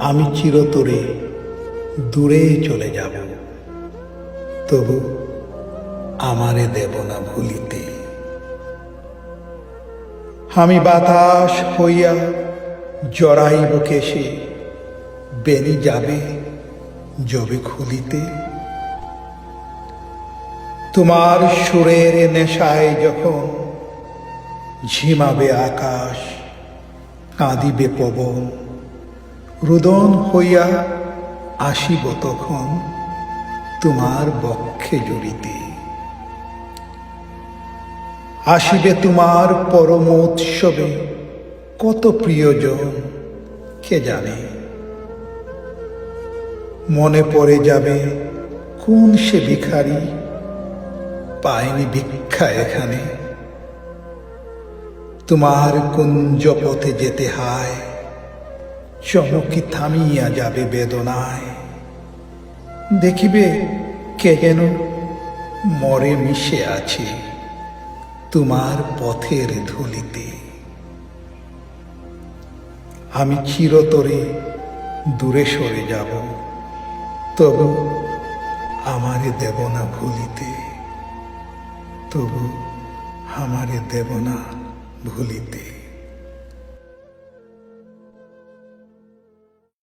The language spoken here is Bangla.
আমি চিরতরে দূরে চলে যাব। তবু আমারে দেব না ভুলিতে। আমি বাতাস হইয়া জড়াইব কেশে বেনি যাবে যবে খুলিতে। তোমার সুরের নেশায় যখন ঝিমাবে আকাশ, কাঁদিবে পবন রুদন হইয়া আসিব তখন তোমার বক্ষে জড়িতে। আসিবে তোমার পরম উৎসবে, কত প্রিয়জন কে জানে? মনে পড়ে যাবে কোন সে ভিখারি পায়নি ভিক্ষা এখানে। তোমার কুঞ্জ পথে যেতে হায় চমকি থামিয়া যাবে বেদনায়। দেখিবে কে যেন মরে মিশে আছে তোমার পথের ধুলিতে। আমি চিরতরে দূরে সরে যাব, তবু আমারে দেব না ভুলিতে। তবু আমারে দেব না ভুলিতে।